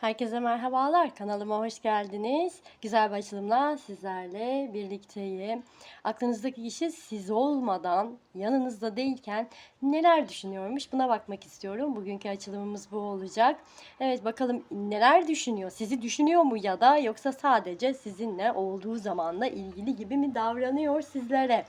Herkese merhabalar. Kanalıma hoş geldiniz. Güzel bir açılımla sizlerle birlikteyim. Aklınızdaki kişi siz olmadan, yanınızda değilken neler düşünüyormuş buna bakmak istiyorum. Bugünkü açılımımız bu olacak. Evet bakalım neler düşünüyor? Sizi düşünüyor mu ya da yoksa sadece sizinle olduğu zamanla ilgili gibi mi davranıyor sizlere?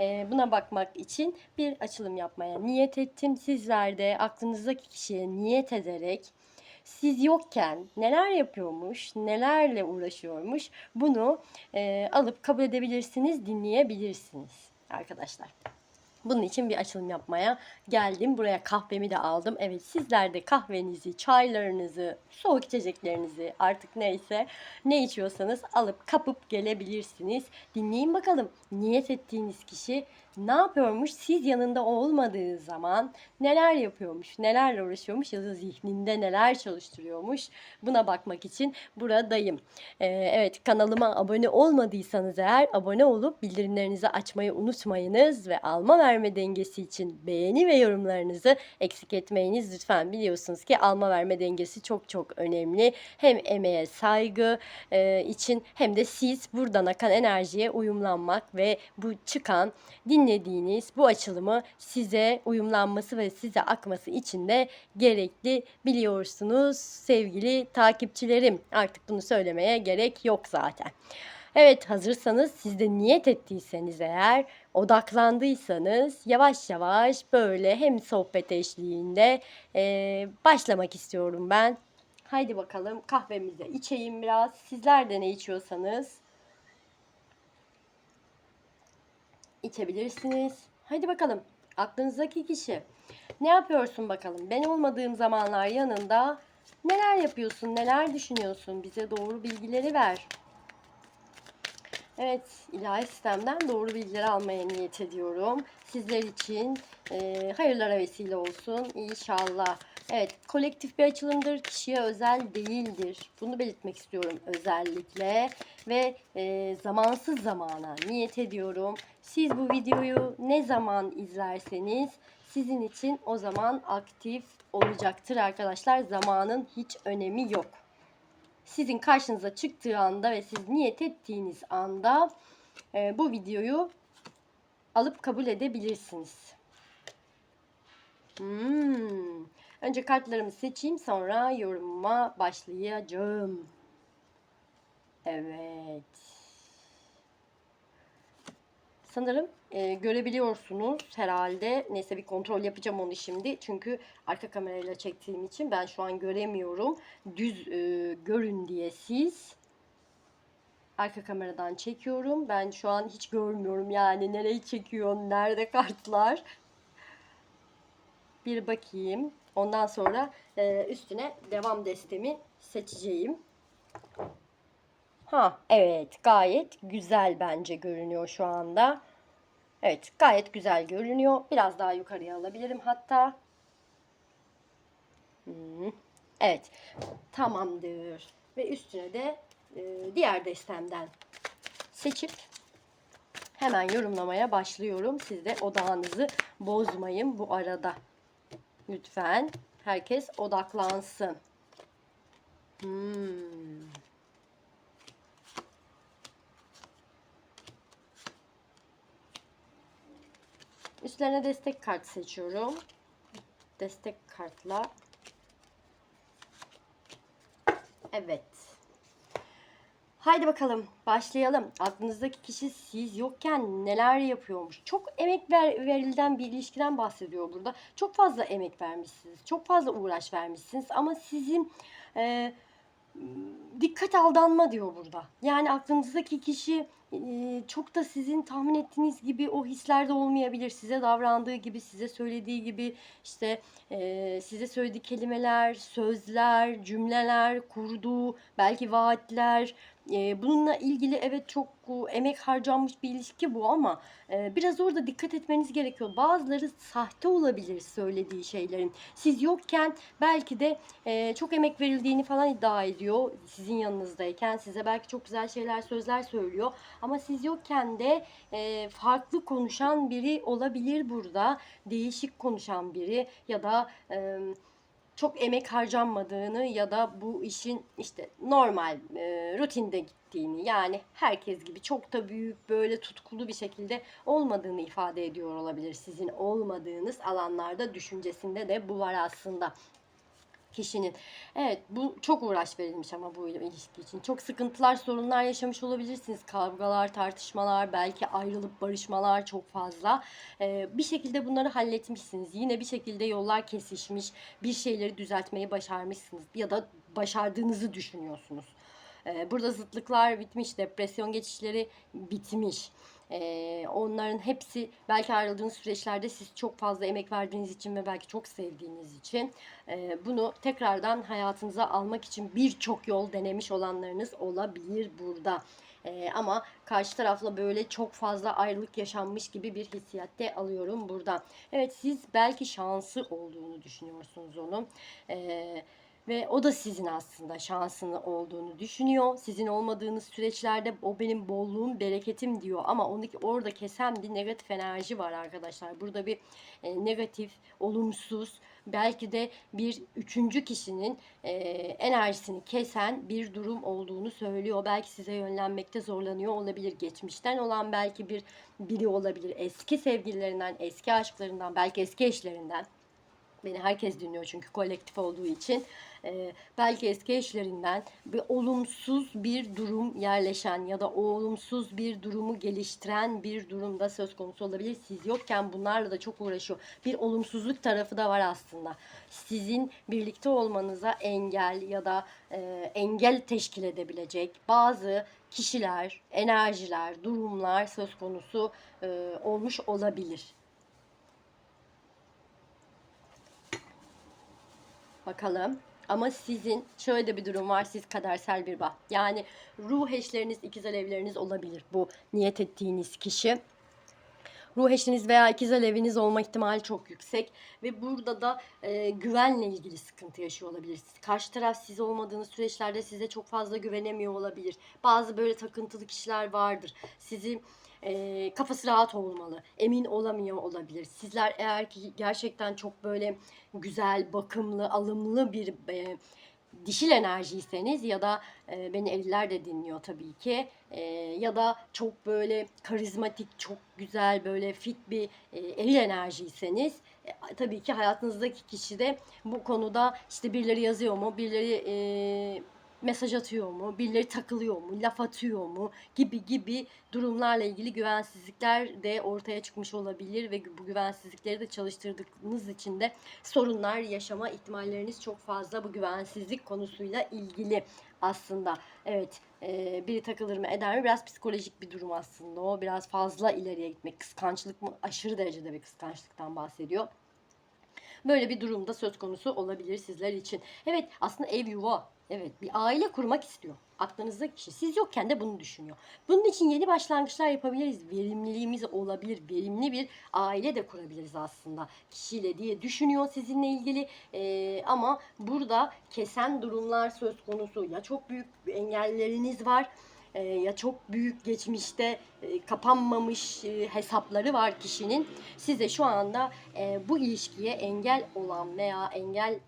Ee, buna bakmak için bir açılım yapmaya niyet ettim. Sizler de aklınızdaki kişiye niyet ederek siz yokken neler yapıyormuş, nelerle uğraşıyormuş bunu e, alıp kabul edebilirsiniz, dinleyebilirsiniz arkadaşlar. Bunun için bir açılım yapmaya geldim. Buraya kahvemi de aldım. Evet sizler de kahvenizi, çaylarınızı, soğuk içeceklerinizi artık neyse ne içiyorsanız alıp kapıp gelebilirsiniz. Dinleyin bakalım niyet ettiğiniz kişi ne yapıyormuş? Siz yanında olmadığı zaman neler yapıyormuş, nelerle uğraşıyormuş ya da zihninde neler çalıştırıyormuş buna bakmak için buradayım. Ee, evet kanalıma abone olmadıysanız eğer abone olup bildirimlerinizi açmayı unutmayınız ve alma verme dengesi için beğeni ve yorumlarınızı eksik etmeyiniz lütfen. Biliyorsunuz ki alma verme dengesi çok çok önemli. Hem emeğe saygı e, için hem de siz buradan akan enerjiye uyumlanmak ve bu çıkan dinlediğiniz bu açılımı size uyumlanması ve size akması için de gerekli biliyorsunuz sevgili takipçilerim. Artık bunu söylemeye gerek yok zaten. Evet hazırsanız siz de niyet ettiyseniz eğer odaklandıysanız yavaş yavaş böyle hem sohbet eşliğinde eee, başlamak istiyorum ben. Haydi bakalım kahvemizi içeyim biraz. Sizler de ne içiyorsanız içebilirsiniz. Haydi bakalım aklınızdaki kişi ne yapıyorsun bakalım? Ben olmadığım zamanlar yanında neler yapıyorsun, neler düşünüyorsun? Bize doğru bilgileri ver. Evet, ilahi sistemden doğru bilgileri almaya niyet ediyorum. Sizler için e, hayırlara vesile olsun inşallah. Evet, kolektif bir açılımdır, kişiye özel değildir. Bunu belirtmek istiyorum özellikle. Ve e, zamansız zamana niyet ediyorum. Siz bu videoyu ne zaman izlerseniz sizin için o zaman aktif olacaktır arkadaşlar. Zamanın hiç önemi yok sizin karşınıza çıktığı anda ve siz niyet ettiğiniz anda e, bu videoyu alıp kabul edebilirsiniz. Hmm. Önce kartlarımı seçeyim sonra yorumuma başlayacağım. Evet. Sanırım e, görebiliyorsunuz herhalde. Neyse bir kontrol yapacağım onu şimdi. Çünkü arka kamerayla çektiğim için ben şu an göremiyorum. Düz e, görün diye siz arka kameradan çekiyorum. Ben şu an hiç görmüyorum yani nereyi çekiyor, nerede kartlar. Bir bakayım. Ondan sonra e, üstüne devam destemi seçeceğim. Ha evet gayet güzel bence görünüyor şu anda. Evet gayet güzel görünüyor. Biraz daha yukarıya alabilirim hatta. Hmm, Evet tamamdır. Ve üstüne de e, diğer destemden seçip hemen yorumlamaya başlıyorum. Siz de odağınızı bozmayın bu arada. Lütfen herkes odaklansın. Hmm. Üstlerine destek kart seçiyorum. Destek kartla. Evet. Haydi bakalım başlayalım. Aklınızdaki kişi siz yokken neler yapıyormuş? Çok emek ver, verilen bir ilişkiden bahsediyor burada. Çok fazla emek vermişsiniz. Çok fazla uğraş vermişsiniz. Ama sizin e, dikkat aldanma diyor burada. Yani aklınızdaki kişi e, çok da sizin tahmin ettiğiniz gibi o hislerde olmayabilir. Size davrandığı gibi, size söylediği gibi işte e, size söylediği kelimeler, sözler, cümleler, kurduğu belki vaatler. E, bununla ilgili evet çok e, emek harcanmış bir ilişki bu ama e, biraz orada dikkat etmeniz gerekiyor. Bazıları sahte olabilir söylediği şeylerin. Siz yokken belki de e, çok emek verildiğini falan iddia ediyor sizin yanınızdayken. Size belki çok güzel şeyler, sözler söylüyor. Ama siz yokken de farklı konuşan biri olabilir burada. Değişik konuşan biri ya da çok emek harcanmadığını ya da bu işin işte normal e, rutinde gittiğini yani herkes gibi çok da büyük böyle tutkulu bir şekilde olmadığını ifade ediyor olabilir. Sizin olmadığınız alanlarda düşüncesinde de bu var aslında kişinin. Evet bu çok uğraş verilmiş ama bu ilişki için. Çok sıkıntılar, sorunlar yaşamış olabilirsiniz. Kavgalar, tartışmalar, belki ayrılıp barışmalar çok fazla. Ee, bir şekilde bunları halletmişsiniz. Yine bir şekilde yollar kesişmiş. Bir şeyleri düzeltmeyi başarmışsınız. Ya da başardığınızı düşünüyorsunuz. Ee, burada zıtlıklar bitmiş, depresyon geçişleri bitmiş. Onların hepsi belki ayrıldığınız süreçlerde siz çok fazla emek verdiğiniz için ve belki çok sevdiğiniz için bunu tekrardan hayatınıza almak için birçok yol denemiş olanlarınız olabilir burada. Ee, ama karşı tarafla böyle çok fazla ayrılık yaşanmış gibi bir hissiyatte alıyorum burada. Evet siz belki şansı olduğunu düşünüyorsunuz onun. Ee, ve o da sizin aslında şansını olduğunu düşünüyor. Sizin olmadığınız süreçlerde o benim bolluğum, bereketim diyor. Ama onu orada kesen bir negatif enerji var arkadaşlar. Burada bir e, negatif, olumsuz, belki de bir üçüncü kişinin e, enerjisini kesen bir durum olduğunu söylüyor. Belki size yönlenmekte zorlanıyor olabilir. Geçmişten olan belki bir biri olabilir. Eski sevgililerinden, eski aşklarından, belki eski eşlerinden. Beni herkes dinliyor çünkü kolektif olduğu için. Ee, belki eski eşlerinden bir olumsuz bir durum yerleşen ya da olumsuz bir durumu geliştiren bir durumda söz konusu olabilir. Siz yokken bunlarla da çok uğraşıyor. Bir olumsuzluk tarafı da var aslında. Sizin birlikte olmanıza engel ya da e, engel teşkil edebilecek bazı kişiler, enerjiler, durumlar söz konusu e, olmuş olabilir. Bakalım. Ama sizin şöyle de bir durum var. Siz kadersel bir bağ. Yani ruh eşleriniz, ikiz alevleriniz olabilir. Bu niyet ettiğiniz kişi. Ruh eşiniz veya ikiz aleviniz olma ihtimali çok yüksek. Ve burada da e, güvenle ilgili sıkıntı yaşıyor olabilirsiniz. Karşı taraf siz olmadığınız süreçlerde size çok fazla güvenemiyor olabilir. Bazı böyle takıntılı kişiler vardır. Sizi e, kafası rahat olmalı. Emin olamıyor olabilir. Sizler eğer ki gerçekten çok böyle güzel, bakımlı, alımlı bir e, dişil enerjiyseniz ya da e, beni eller de dinliyor tabii ki e, ya da çok böyle karizmatik, çok güzel böyle fit bir e, eril enerjiyseniz e, tabii ki hayatınızdaki kişi de bu konuda işte birileri yazıyor mu, birileri e, mesaj atıyor mu, birileri takılıyor mu, laf atıyor mu gibi gibi durumlarla ilgili güvensizlikler de ortaya çıkmış olabilir ve bu güvensizlikleri de çalıştırdığınız için de sorunlar yaşama ihtimalleriniz çok fazla bu güvensizlik konusuyla ilgili aslında. Evet biri takılır mı eder mi biraz psikolojik bir durum aslında o biraz fazla ileriye gitmek kıskançlık mı aşırı derecede bir kıskançlıktan bahsediyor. Böyle bir durumda söz konusu olabilir sizler için. Evet aslında ev yuva Evet bir aile kurmak istiyor. Aklınızdaki kişi. Siz yokken de bunu düşünüyor. Bunun için yeni başlangıçlar yapabiliriz. Verimliliğimiz olabilir. Verimli bir aile de kurabiliriz aslında kişiyle diye düşünüyor sizinle ilgili. Ee, ama burada kesen durumlar söz konusu. Ya çok büyük engelleriniz var e, ya çok büyük geçmişte e, kapanmamış e, hesapları var kişinin. Size şu anda e, bu ilişkiye engel olan veya engel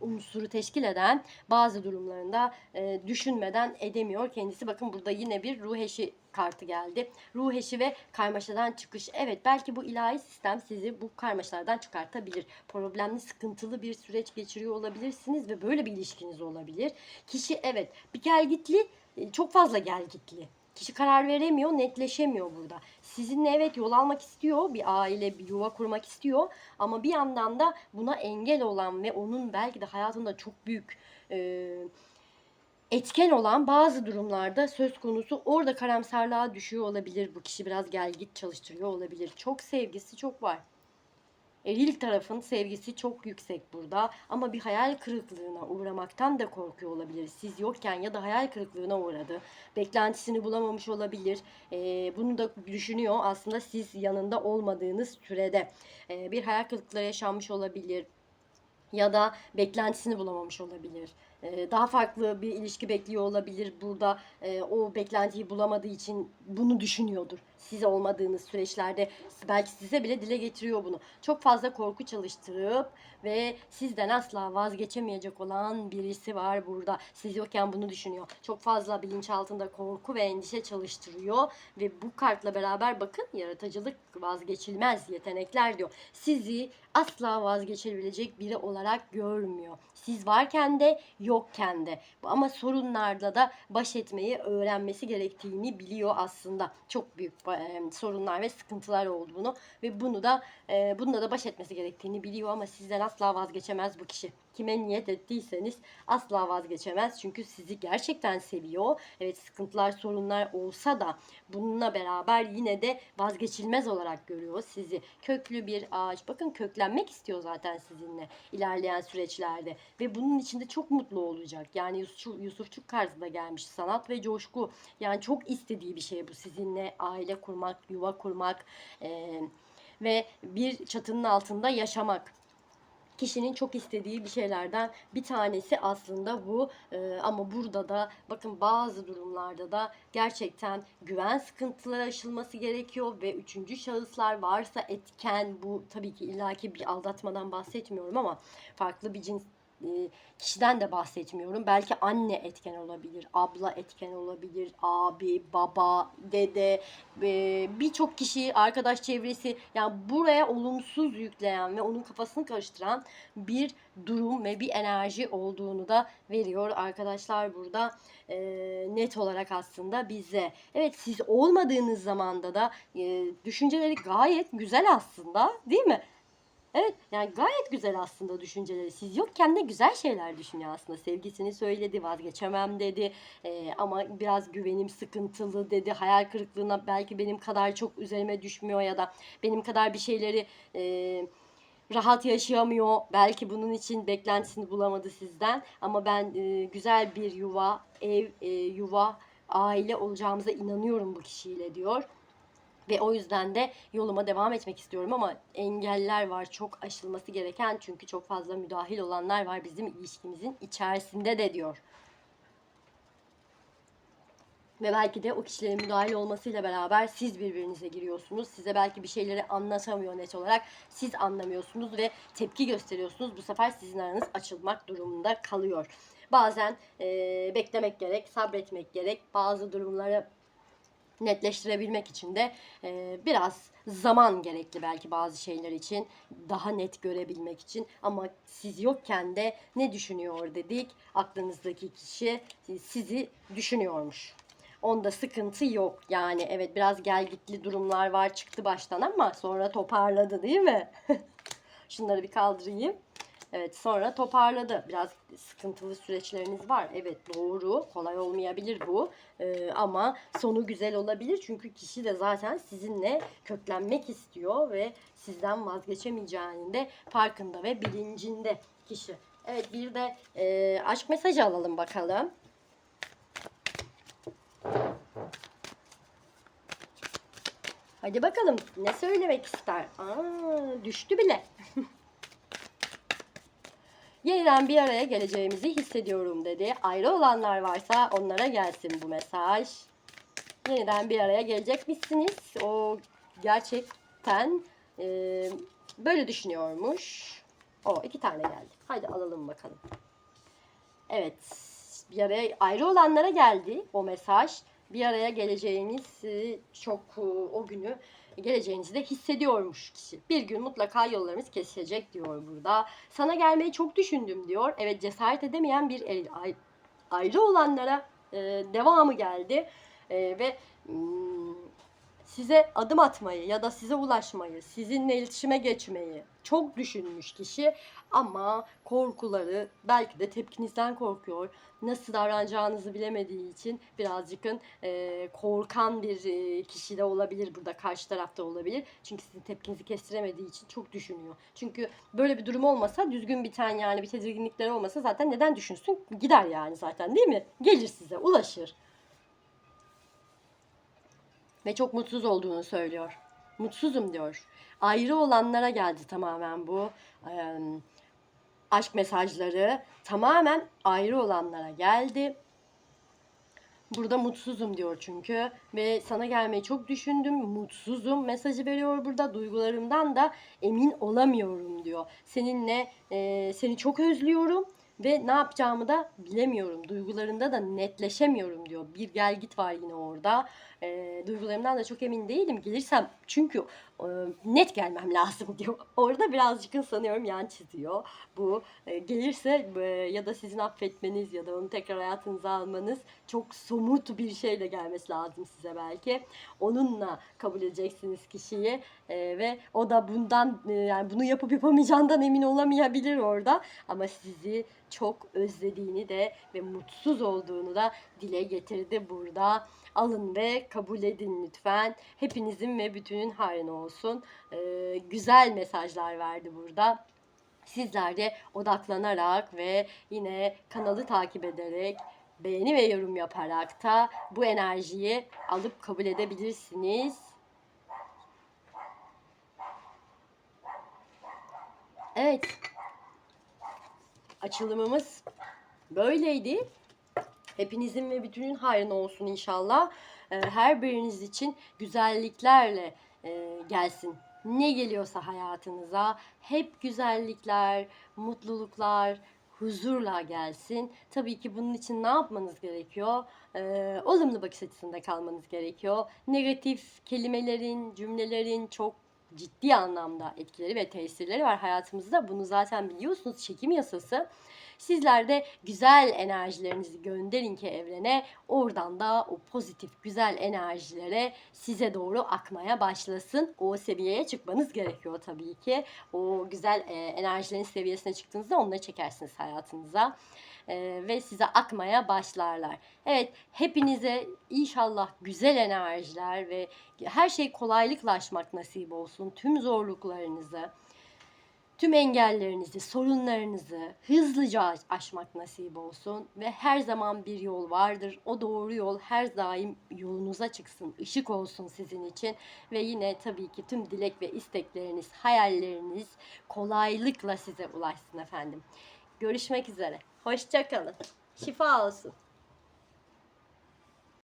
unsuru teşkil eden bazı durumlarında düşünmeden edemiyor kendisi. Bakın burada yine bir ruh eşi kartı geldi. Ruh eşi ve karmaşadan çıkış. Evet belki bu ilahi sistem sizi bu karmaşalardan çıkartabilir. Problemli, sıkıntılı bir süreç geçiriyor olabilirsiniz ve böyle bir ilişkiniz olabilir. Kişi evet bir gelgitli e, çok fazla gelgitli. Kişi karar veremiyor, netleşemiyor burada. Sizinle evet yol almak istiyor, bir aile, bir yuva kurmak istiyor. Ama bir yandan da buna engel olan ve onun belki de hayatında çok büyük e, etken olan bazı durumlarda söz konusu orada karamsarlığa düşüyor olabilir. Bu kişi biraz gelgit çalıştırıyor olabilir. Çok sevgisi çok var. Eril tarafın sevgisi çok yüksek burada ama bir hayal kırıklığına uğramaktan da korkuyor olabilir. Siz yokken ya da hayal kırıklığına uğradı. Beklentisini bulamamış olabilir. Ee, bunu da düşünüyor aslında siz yanında olmadığınız sürede. Ee, bir hayal kırıklığı yaşanmış olabilir ya da beklentisini bulamamış olabilir. E, daha farklı bir ilişki bekliyor olabilir. Burada e, o beklentiyi bulamadığı için bunu düşünüyordur. Siz olmadığınız süreçlerde belki size bile dile getiriyor bunu. Çok fazla korku çalıştırıp ve sizden asla vazgeçemeyecek olan birisi var burada. Siz yokken bunu düşünüyor. Çok fazla bilinçaltında korku ve endişe çalıştırıyor ve bu kartla beraber bakın yaratıcılık vazgeçilmez yetenekler diyor. Sizi asla vazgeçebilecek biri olarak görmüyor. Siz varken de yokken de. Ama sorunlarla da baş etmeyi öğrenmesi gerektiğini biliyor aslında. Çok büyük sorunlar ve sıkıntılar olduğunu ve bunu da e, bununla da baş etmesi gerektiğini biliyor ama sizden asla vazgeçemez bu kişi. Kime niyet ettiyseniz asla vazgeçemez. Çünkü sizi gerçekten seviyor. Evet sıkıntılar, sorunlar olsa da bununla beraber yine de vazgeçilmez olarak görüyor sizi. Köklü bir ağaç. Bakın köklenmek istiyor zaten sizinle ilerleyen süreçlerde. Ve bunun içinde çok mutlu olacak. Yani Yusuf, Yusufçuk karşısında gelmiş. Sanat ve coşku. Yani çok istediği bir şey bu. Sizinle aile kurmak, yuva kurmak. eee ve bir çatının altında yaşamak kişinin çok istediği bir şeylerden bir tanesi aslında bu Ee, ama burada da bakın bazı durumlarda da gerçekten güven sıkıntıları aşılması gerekiyor ve üçüncü şahıslar varsa etken bu tabii ki illaki bir aldatmadan bahsetmiyorum ama farklı bir cins e, kişiden de bahsetmiyorum. Belki anne etken olabilir, abla etken olabilir, abi, baba, dede, e, birçok kişi, arkadaş çevresi yani buraya olumsuz yükleyen ve onun kafasını karıştıran bir durum ve bir enerji olduğunu da veriyor arkadaşlar burada e, net olarak aslında bize. Evet siz olmadığınız zamanda da e, düşünceleri gayet güzel aslında değil mi? Evet yani gayet güzel aslında düşünceleri. Siz yokken de güzel şeyler düşünüyor aslında. Sevgisini söyledi, vazgeçemem dedi. Ee, ama biraz güvenim sıkıntılı dedi. Hayal kırıklığına belki benim kadar çok üzerime düşmüyor ya da benim kadar bir şeyleri e, rahat yaşayamıyor. Belki bunun için beklentisini bulamadı sizden. Ama ben e, güzel bir yuva, ev, e, yuva, aile olacağımıza inanıyorum bu kişiyle diyor. Ve o yüzden de yoluma devam etmek istiyorum ama engeller var çok aşılması gereken çünkü çok fazla müdahil olanlar var bizim ilişkimizin içerisinde de diyor. Ve belki de o kişilerin müdahil olmasıyla beraber siz birbirinize giriyorsunuz. Size belki bir şeyleri anlatamıyor net olarak. Siz anlamıyorsunuz ve tepki gösteriyorsunuz. Bu sefer sizin aranız açılmak durumunda kalıyor. Bazen eee, beklemek gerek, sabretmek gerek. Bazı durumları netleştirebilmek için de e, biraz zaman gerekli belki bazı şeyler için daha net görebilmek için ama siz yokken de ne düşünüyor dedik aklınızdaki kişi sizi düşünüyormuş. Onda sıkıntı yok yani evet biraz gel gitli durumlar var çıktı baştan ama sonra toparladı değil mi? Şunları bir kaldırayım. Evet sonra toparladı. Biraz sıkıntılı süreçleriniz var. Evet doğru. Kolay olmayabilir bu. Ee, ama sonu güzel olabilir. Çünkü kişi de zaten sizinle köklenmek istiyor ve sizden vazgeçemeyeceğinin de farkında ve bilincinde kişi. Evet bir de e, aşk mesajı alalım bakalım. Hadi bakalım ne söylemek ister? Aa, düştü bile. Yeniden bir araya geleceğimizi hissediyorum dedi. Ayrı olanlar varsa onlara gelsin bu mesaj. Yeniden bir araya gelecekmişsiniz. O gerçekten e, böyle düşünüyormuş. O iki tane geldi. Haydi alalım bakalım. Evet. Bir araya ayrı olanlara geldi o mesaj. Bir araya geleceğiniz çok e, o günü geleceğinizi de hissediyormuş kişi. Bir gün mutlaka yollarımız kesişecek diyor burada. Sana gelmeyi çok düşündüm diyor. Evet cesaret edemeyen bir el. Ay- Ayrı olanlara e, devamı geldi. E, ve mm, size adım atmayı ya da size ulaşmayı, sizinle iletişime geçmeyi çok düşünmüş kişi ama korkuları belki de tepkinizden korkuyor. Nasıl davranacağınızı bilemediği için birazcık e, korkan bir e, kişi de olabilir burada karşı tarafta olabilir. Çünkü sizin tepkinizi kestiremediği için çok düşünüyor. Çünkü böyle bir durum olmasa düzgün biten yani bir tedirginlikleri olmasa zaten neden düşünsün? Gider yani zaten değil mi? Gelir size, ulaşır ve çok mutsuz olduğunu söylüyor. Mutsuzum diyor. Ayrı olanlara geldi tamamen bu. Ee, aşk mesajları tamamen ayrı olanlara geldi. Burada mutsuzum diyor çünkü ve sana gelmeyi çok düşündüm. Mutsuzum mesajı veriyor burada. Duygularımdan da emin olamıyorum diyor. Seninle e, seni çok özlüyorum ve ne yapacağımı da bilemiyorum. Duygularında da netleşemiyorum diyor. Bir gel git var yine orada. E, duygularımdan da çok emin değilim. Gelirsem çünkü e, net gelmem lazım diyor. Orada birazcık sanıyorum yan çiziyor. Bu e, gelirse e, ya da sizin affetmeniz ya da onu tekrar hayatınıza almanız çok somut bir şeyle gelmesi lazım size belki. Onunla kabul edeceksiniz kişiyi e, ve o da bundan e, yani bunu yapıp yapamayacağından emin olamayabilir orada ama sizi çok özlediğini de ve mutsuz olduğunu da dile getirdi burada. Alın ve kabul edin lütfen. Hepinizin ve bütünün hayrına olsun. Ee, güzel mesajlar verdi burada. Sizler de odaklanarak ve yine kanalı takip ederek beğeni ve yorum yaparak da bu enerjiyi alıp kabul edebilirsiniz. Evet. Açılımımız böyleydi. Hepinizin ve bütünün hayrına olsun inşallah. Ee, Her biriniz için güzelliklerle e, gelsin. Ne geliyorsa hayatınıza hep güzellikler, mutluluklar, huzurla gelsin. Tabii ki bunun için ne yapmanız gerekiyor? Ee, olumlu bakış açısında kalmanız gerekiyor. Negatif kelimelerin, cümlelerin çok ciddi anlamda etkileri ve tesirleri var hayatımızda. Bunu zaten biliyorsunuz çekim yasası. Sizler de güzel enerjilerinizi gönderin ki evrene. Oradan da o pozitif güzel enerjilere size doğru akmaya başlasın. O seviyeye çıkmanız gerekiyor tabii ki. O güzel e, enerjilerin seviyesine çıktığınızda onları çekersiniz hayatınıza. E, ve size akmaya başlarlar. Evet hepinize inşallah güzel enerjiler ve her şey kolaylıkla aşmak nasip olsun. Tüm zorluklarınızı, tüm engellerinizi, sorunlarınızı hızlıca aşmak nasip olsun ve her zaman bir yol vardır. O doğru yol her daim yolunuza çıksın, ışık olsun sizin için ve yine tabii ki tüm dilek ve istekleriniz, hayalleriniz kolaylıkla size ulaşsın efendim. Görüşmek üzere. Hoşçakalın. Şifa olsun.